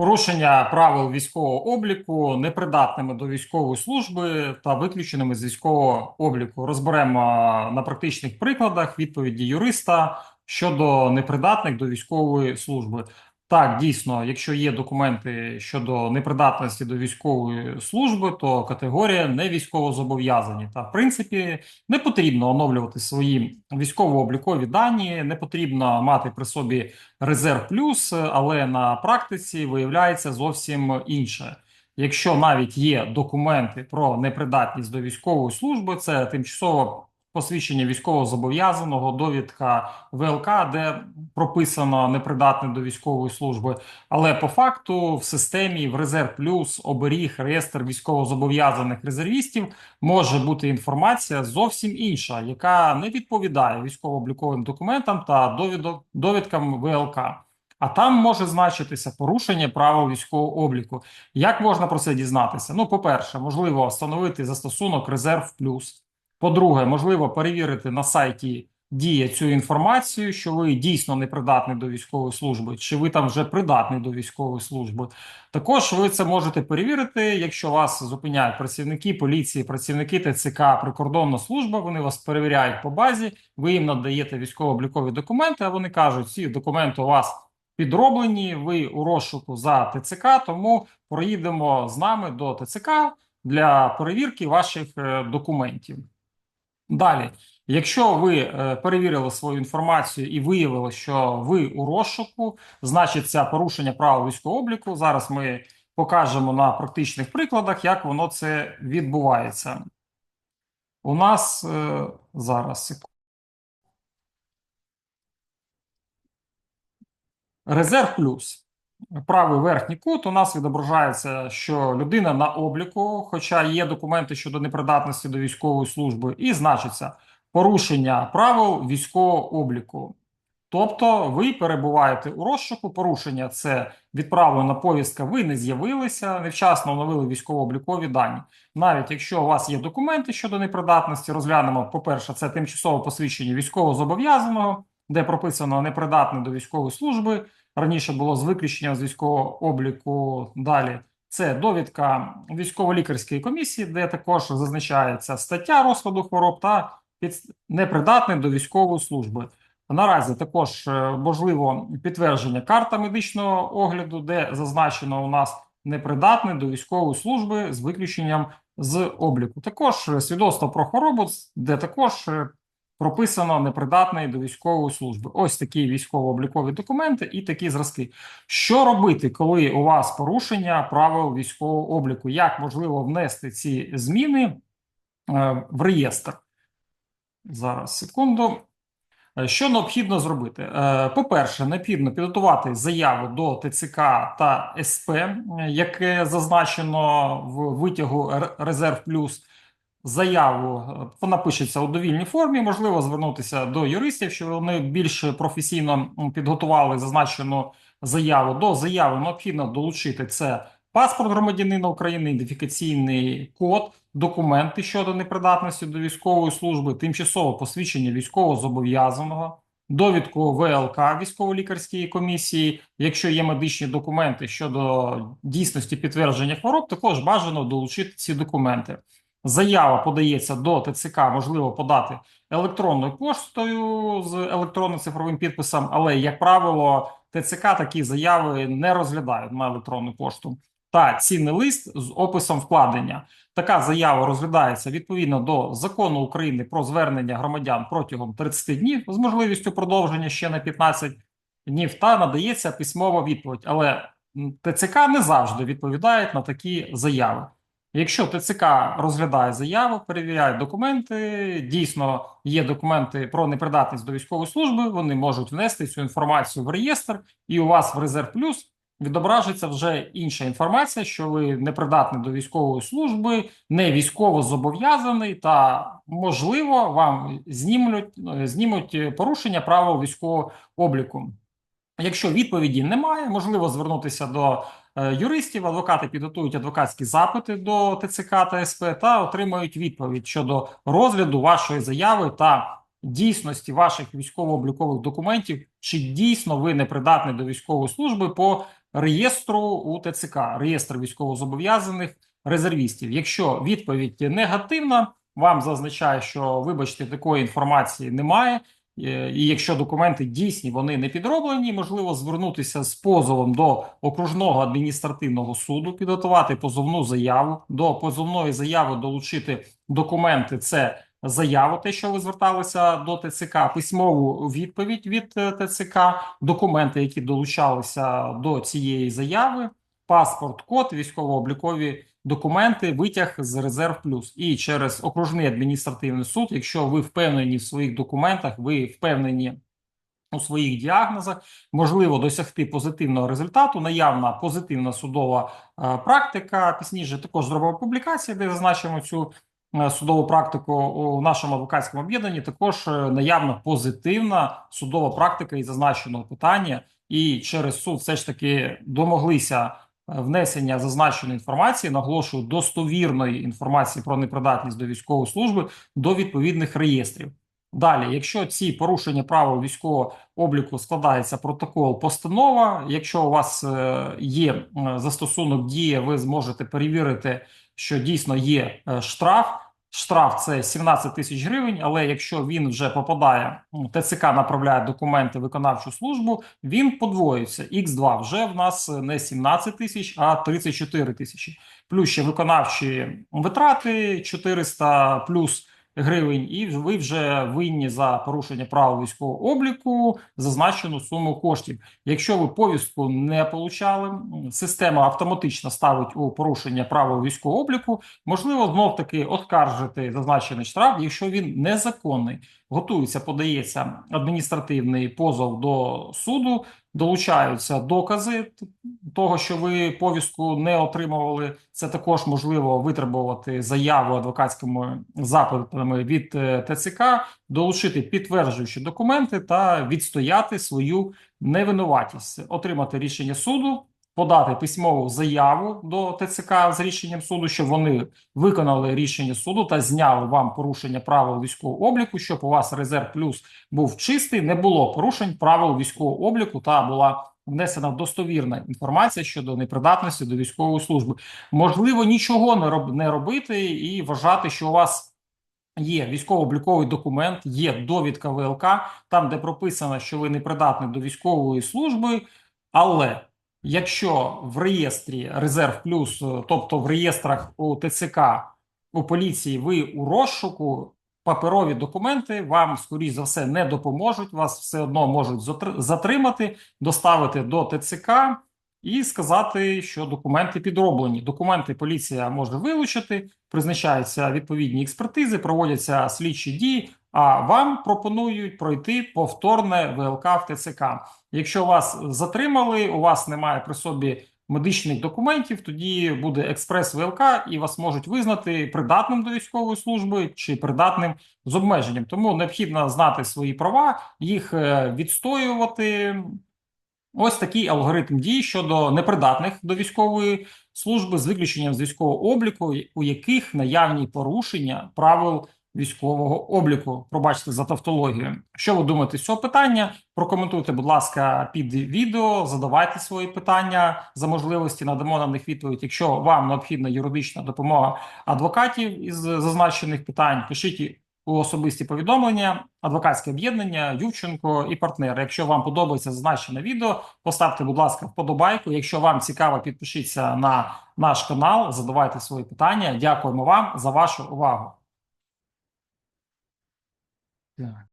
Порушення правил військового обліку непридатними до військової служби та виключеними з військового обліку. Розберемо на практичних прикладах відповіді юриста щодо непридатних до військової служби. Так, дійсно, якщо є документи щодо непридатності до військової служби, то категорія не військовозобов'язані. Та в принципі не потрібно оновлювати свої військово-облікові дані, не потрібно мати при собі резерв плюс, але на практиці виявляється зовсім інше. Якщо навіть є документи про непридатність до військової служби, це тимчасово посвідчення військовозобов'язаного, довідка ВЛК, де прописано непридатний до військової служби. Але по факту в системі в резерв плюс оберіг реєстр військовозобов'язаних резервістів може бути інформація зовсім інша, яка не відповідає військово-обліковим документам та довідкам ВЛК. А там може значитися порушення правил військового обліку. Як можна про це дізнатися? Ну, по-перше, можливо встановити застосунок Резерв Плюс. По-друге, можливо перевірити на сайті Дія цю інформацію, що ви дійсно не придатний до військової служби, чи ви там вже придатний до військової служби. Також ви це можете перевірити, якщо вас зупиняють працівники поліції, працівники ТЦК, прикордонна служба. Вони вас перевіряють по базі. Ви їм надаєте військово-облікові документи. А вони кажуть, ці документи у вас підроблені. Ви у розшуку за ТЦК, тому проїдемо з нами до ТЦК для перевірки ваших е, документів. Далі, якщо ви е, перевірили свою інформацію і виявили, що ви у розшуку, значить це порушення правил військового обліку. Зараз ми покажемо на практичних прикладах, як воно це відбувається. У нас е, зараз. Резерв плюс. Правий верхній кут у нас відображається, що людина на обліку, хоча є документи щодо непридатності до військової служби, і значиться порушення правил військового обліку. Тобто ви перебуваєте у розшуку. Порушення це відправлена повістка. Ви не з'явилися, невчасно оновили військово-облікові дані. Навіть якщо у вас є документи щодо непридатності, розглянемо. По перше, це тимчасове посвідчення військовозобов'язаного, де прописано непридатне до військової служби. Раніше було з виключенням з військового обліку. Далі це довідка військово-лікарської комісії, де також зазначається стаття розкладу хвороб та під... непридатний до військової служби. Наразі також е, можливо підтвердження карта медичного огляду, де зазначено у нас непридатний до військової служби з виключенням з обліку. Також е, свідоцтво про хворобу, де також е, прописано непридатний до військової служби. Ось такі військово-облікові документи і такі зразки. Що робити, коли у вас порушення правил військового обліку? Як можливо внести ці зміни е, в реєстр? Зараз секунду. Е, Що необхідно зробити? Е, По-перше, необхідно підготувати заяву до ТЦК та СП, яке зазначено в витягу Резерв Плюс. Заяву е, вона пишеться у довільній формі. Можливо, звернутися до юристів, щоб вони більш професійно підготували зазначену заяву. До заяви необхідно долучити це паспорт громадянина України, ідентифікаційний код, документи щодо непридатності до військової служби, тимчасове посвідчення військовозобов'язаного, довідку ВЛК військово-лікарської комісії. Якщо є медичні документи щодо дійсності підтвердження хвороб, також бажано долучити ці документи. Заява подається до ТЦК, можливо подати електронною поштою з електронно-цифровим підписом, але, як правило, ТЦК такі заяви не розглядають на електронну пошту. Та цінний лист з описом вкладення. Така заява розглядається відповідно до закону України про звернення громадян протягом 30 днів з можливістю продовження ще на 15 днів та надається письмова відповідь. Але ТЦК не завжди відповідають на такі заяви. Якщо ТЦК розглядає заяву, перевіряє документи, дійсно є документи про непридатність до військової служби, вони можуть внести цю інформацію в реєстр, і у вас в резерв плюс відображиться вже інша інформація, що ви непридатний до військової служби, не військово зобов'язаний, та можливо вам знімуть, знімуть порушення правил військового обліку. Якщо відповіді немає, можливо звернутися до е, юристів. Адвокати підготують адвокатські запити до ТЦК та СП та отримають відповідь щодо розгляду вашої заяви та дійсності ваших військово-облікових документів, чи дійсно ви не придатний до військової служби по реєстру у ТЦК, реєстр військовозобов'язаних резервістів. Якщо відповідь негативна, вам зазначає, що вибачте, такої інформації немає. Е, І якщо документи дійсні, вони не підроблені, можливо звернутися з позовом до окружного адміністративного суду, підготувати позовну заяву. До позовної заяви долучити документи. Це заяву, те, що ви зверталися до ТЦК, письмову відповідь від е, ТЦК, документи, які долучалися до цієї заяви, паспорт, код, військово-облікові документи, витяг з резерв плюс і через окружний адміністративний суд, якщо ви впевнені в своїх документах, ви впевнені у своїх діагнозах, можливо досягти позитивного результату. Наявна позитивна судова е, практика. Пізніше також зробимо публікації, де зазначимо цю е, судову практику у нашому адвокатському об'єднанні. Також е, наявна позитивна судова практика із зазначеного питання, і через суд все ж таки домоглися внесення зазначеної інформації, наголошую достовірної інформації про непридатність до військової служби до відповідних реєстрів. Далі, якщо ці порушення правил військового обліку складається протокол, постанова. Якщо у вас е, є е, застосунок дії, ви зможете перевірити, що дійсно є е, штраф. Штраф це 17 тисяч гривень, але якщо він вже попадає, ТЦК направляє документи в виконавчу службу, він подвоюється. Х2 вже в нас не 17 тисяч, а 34 тисячі. Плюс ще виконавчі витрати 400 плюс гривень, і ви вже винні за порушення правил військового обліку зазначену суму коштів. Якщо ви повістку не получали, система автоматично ставить у порушення правил військового обліку. Можливо, знов таки оскаржити зазначений штраф, якщо він незаконний. Готується, подається адміністративний позов до суду, долучаються докази того, що ви повістку не отримували. Це також можливо витребувати заяву адвокатськими запитами від е, ТЦК, долучити підтверджуючі документи та відстояти свою невинуватість, отримати рішення суду. Подати письмову заяву до ТЦК з рішенням суду, щоб вони виконали рішення суду та зняли вам порушення правил військового обліку, щоб у вас резерв плюс був чистий, не було порушень правил військового обліку та була внесена достовірна інформація щодо непридатності до військової служби. Можливо, нічого не роб не робити і вважати, що у вас. Є військово-обліковий документ, є довідка ВЛК, там де прописано, що ви не придатні до військової служби, але якщо в реєстрі резерв плюс, е, тобто в реєстрах у ТЦК у поліції, ви у розшуку, паперові документи вам, скоріш за все, не допоможуть. Вас все одно можуть затр- затримати, доставити до ТЦК і сказати, що документи підроблені. Документи поліція може вилучити, призначаються відповідні експертизи, проводяться слідчі дії. А вам пропонують пройти повторне ВЛК в ТЦК. Якщо вас затримали, у вас немає при собі медичних документів, тоді буде експрес ВЛК, і вас можуть визнати придатним до військової служби чи придатним з обмеженням. Тому необхідно знати свої права, їх е, відстоювати. Ось такий алгоритм дій щодо непридатних до військової служби з виключенням з військового обліку, у яких наявні порушення правил військового обліку. Пробачте за тавтологію. Що ви думаєте з цього питання? Прокоментуйте, будь ласка, під відео, задавайте свої питання за можливості, надамо на них відповідь. Якщо вам необхідна юридична допомога адвокатів із зазначених питань, пишіть у особисті повідомлення, адвокатське об'єднання, Ювченко і партнери. Якщо вам подобається зазначене відео, поставте, будь ласка, вподобайку. Якщо вам цікаво, підпишіться на наш канал, задавайте свої питання. Дякуємо вам за вашу увагу. Так.